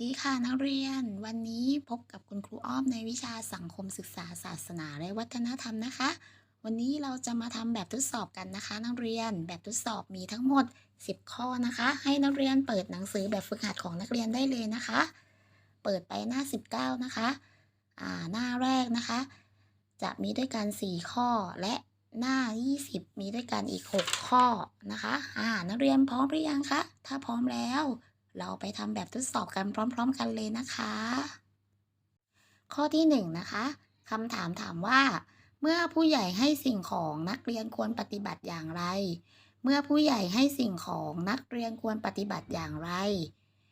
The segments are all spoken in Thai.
ดีค่ะนักเรียน วันนี้พบกับคุณครูอ้อมในวิชาสังคมศึกษาศาสนาและวัฒนธรรมนะคะ วันนี้เราจะมาทำแบบทดสอบกันนะคะ นักเรียนแบบทดสอบมีทั้งหมด 10 ข้อนะคะ ให้นักเรียนเปิดหนังสือแบบฝึกหัดของนักเรียนได้เลยนะคะ เปิดไปหน้า 19 นะคะอ่าหน้าแรกนะคะ จะมีด้วยกัน 4 ข้อและหน้า 20 มีด้วยกันอีก 6 ข้อนะคะอ่านักเรียนพร้อมหรือยังคะถ้าพร้อมแล้ว เราไปทำแบบทดสอบกันพร้อม ๆ กันเลยนะคะ ข้อที่1นงนะคะคำถามถามว่า เมื่อผู้ใหญ่ให้สิ่งของนักเรียนควรปฏิบัติอย่างไร เมื่อผู้ใหญ่ให้สิ่งของนักเรียนควรปฏิบัติอย่างไร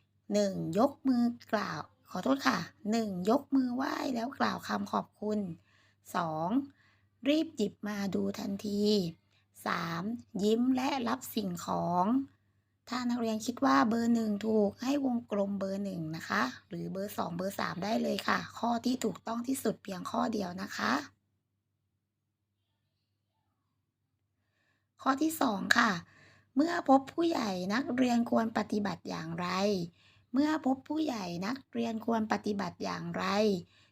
1. ยกมือกล่าว ขอโทษค่ะ 1. ยกมือไหว้แล้วกล่าวคำขอบคุณ 2. รีบหยิบมาดูทันที 3. ยิ้มและรับสิ่งของ ถ้านักเรียนคิดว่าเบอร์หนึ่งถูกให้วงกลมเบอร์หนึ่งนะคะ หรือเบอร์สองเบอร์สามได้เลยค่ะ ข้อที่ถูกต้องที่สุดเพียงข้อเดียวนะคะ ข้อที่สองค่ะ เมื่อพบผู้ใหญ่นักเรียนควรปฏิบัติอย่างไร เมื่อพบผู้ใหญ่นักเรียนควรปฏิบัติอย่างไร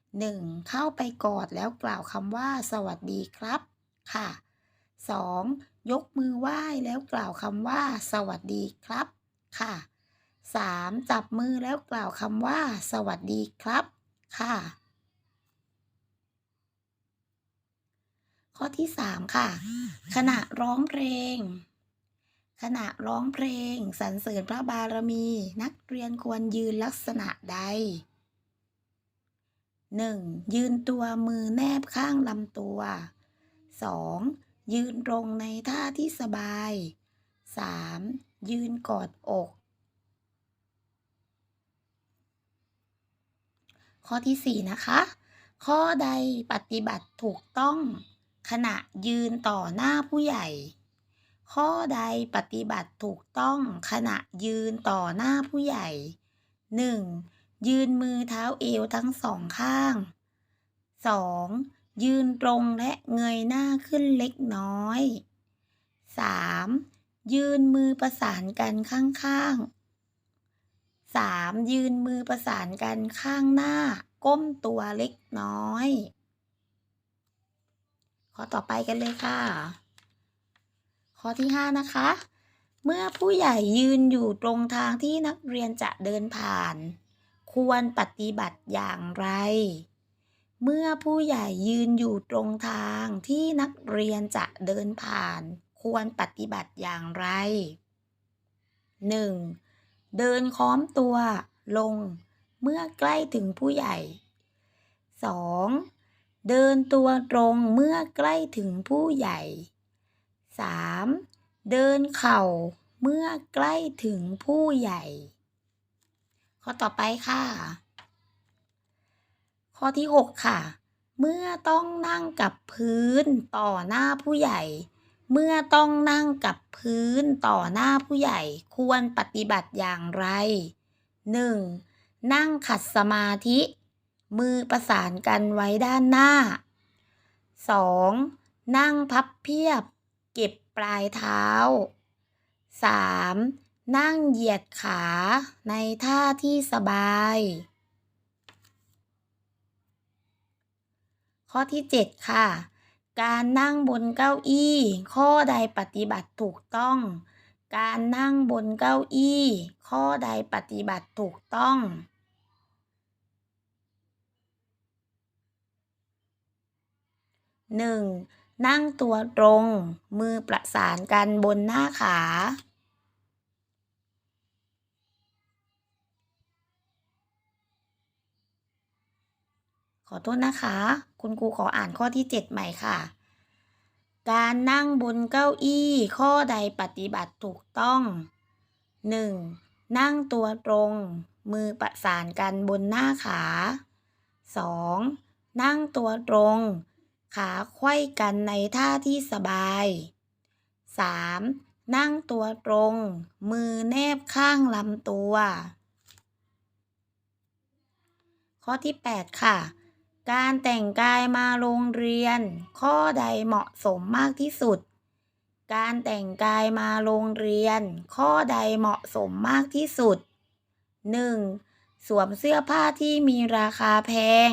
1. เข้าไปกอดแล้วกล่าวคำว่า สวัสดีครับค่ะ 2. ยกมือไหว้แล้วกล่าวคำว่า สวัสดีครับ ค่ะ 3. จับมือแล้วกล่าวคำว่า สวัสดีครับ ค่ะ ข้อที่ 3 ค่ะ ขณะร้องเพลง ขณะร้องเพลงสรรเสริญพระบารมี นักเรียนควรยืนลักษณะใด 1. ยืนตัวมือแนบข้างลำตัว 2. ยืนตรงในท่าที่สบาย 3. ยืนกอดอก ข้อที่ 4 นะคะ ข้อใดปฏิบัติถูกต้อง ขณะยืนต่อหน้าผู้ใหญ่ ข้อใดปฏิบัติถูกต้อง ขณะยืนต่อหน้าผู้ใหญ่ 1. ยืนมือเท้าเอวทั้งสองข้าง 2. ยืนตรงและเงยหน้าขึ้นเล็กน้อย 3. ยืนมือประสานกันข้างๆ 3. ยืนมือประสานกันข้างหน้า ก้มตัวเล็กน้อย ข้อต่อไปกันเลยค่ะ ข้อที่ 5 นะคะ เมื่อผู้ใหญ่ยืนอยู่ตรงทางที่นักเรียนจะเดินผ่าน ควรปฏิบัติอย่างไร เมื่อผู้ใหญ่ยืนอยู่ตรงทางที่นักเรียนจะเดินผ่าน ควรปฏิบัติอย่างไร 1. เดินค้อมตัวลงเมื่อใกล้ถึงผู้ใหญ่ 2. เดินตัวตรงเมื่อใกล้ถึงผู้ใหญ่ 3. เดินเข่าเมื่อใกล้ถึงผู้ใหญ่ ข้อต่อไปค่ะ ข้อที่ 6 ค่ะ เมื่อต้องนั่งกับพื้นต่อหน้าผู้ใหญ่ เมื่อต้องนั่งกับพื้นต่อหน้าผู้ใหญ่ ควรปฏิบัติอย่างไร 1. นั่งขัดสมาธิ มือประสานกันไว้ด้านหน้า 2. นั่งพับเพียบ เก็บปลายเท้า 3. นั่งเหยียดขาในท่าที่สบาย ข้อที่ 7 ค่ะ การนั่งบนเก้าอี้ ข้อใดปฏิบัติถูกต้อง การนั่งบนเก้าอี้ ข้อใดปฏิบัติถูกต้อง 1. นั่งตัวตรง มือประสานกันบนหน้าขา ขอโทษนะคะ คุณครูขออ่านข้อที่ 7 ใหม่ค่ะ การนั่งบนเก้าอี้ ข้อใดปฏิบัติถูกต้อง 1. นั่งตัวตรง มือประสานกันบนหน้าขา 2. นั่งตัวตรง ขาไขว้กันในท่าที่สบาย 3. นั่งตัวตรง มือแนบข้างลำตัว ข้อที่ 8 ค่ะ การแต่งกายมาโรงเรียน ข้อใดเหมาะสมมากที่สุด การแต่งกายมาโรงเรียน ข้อใดเหมาะสมมากที่สุด 1. สวมเสื้อผ้าที่มีราคาแพง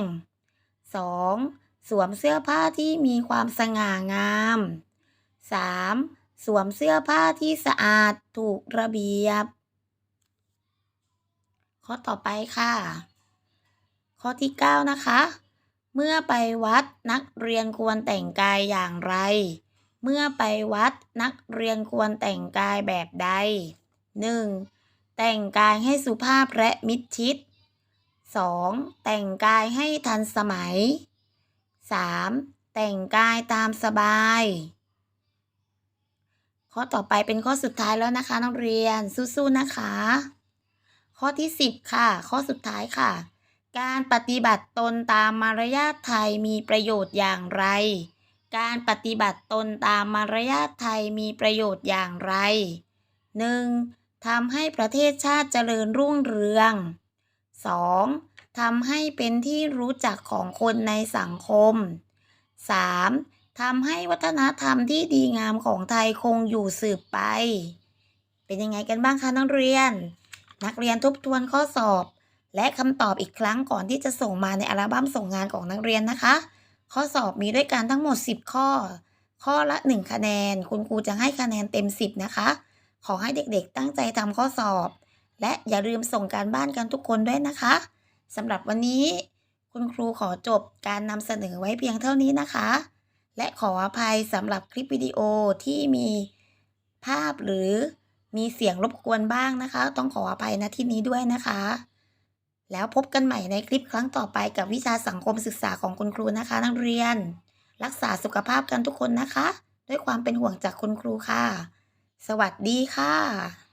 2. สวมเสื้อผ้าที่มีความสง่างาม 3. สวมเสื้อผ้าที่สะอาดถูกระเบียบ ข้อต่อไปค่ะ ข้อที่ 9 นะคะ เมื่อไปวัดนักเรียนควรแต่งกายอย่างไร เมื่อไปวัดนักเรียนควรแต่งกายแบบใด 1. แต่งกายให้สุภาพและมิดชิด 2. แต่งกายให้ทันสมัย 3. แต่งกายตามสบาย ข้อต่อไปเป็นข้อสุดท้ายแล้วนะคะ นักเรียนสู้ๆนะคะ ข้อที่ 10 ค่ะ ข้อสุดท้ายค่ะ การปฏิบัติตนตามมารยาทไทยมีประโยชน์อย่างไร การปฏิบัติตนตามมารยาทไทยมีประโยชน์อย่างไร 1. ทำให้ประเทศชาติเจริญรุ่งเรือง 2. ทำให้เป็นที่รู้จักของคนในสังคม 3. ทำให้วัฒนธรรมที่ดีงามของไทยคงอยู่สืบไป เป็นยังไงกันบ้างคะนักเรียน นักเรียนทบทวนข้อสอบ และคำตอบอีกครั้งก่อนที่จะส่งมาในอัลบั้มส่งงานของนักเรียนนะคะ ข้อสอบมีด้วยกันทั้งหมด 10 ข้อ ข้อละ 1 คะแนน คุณครูจะให้คะแนนเต็ม 10 นะคะ ขอให้เด็กๆตั้งใจทำข้อสอบ และอย่าลืมส่งการบ้านกันทุกคนด้วยนะคะสำหรับวันนี้ คุณครูขอจบการนำเสนอไว้เพียงเท่านี้นะคะ และขออภัยสำหรับคลิปวิดีโอที่มีภาพหรือมีเสียงรบกวนบ้างนะคะ ต้องขออภัยณที่นี้ด้วยนะคะ แล้วพบกันใหม่ในคลิปครั้งต่อไปกับวิชาสังคมศึกษาของคุณครูนะคะ นักเรียน รักษาสุขภาพกันทุกคนนะคะ ด้วยความเป็นห่วงจากคุณครูค่ะ สวัสดีค่ะ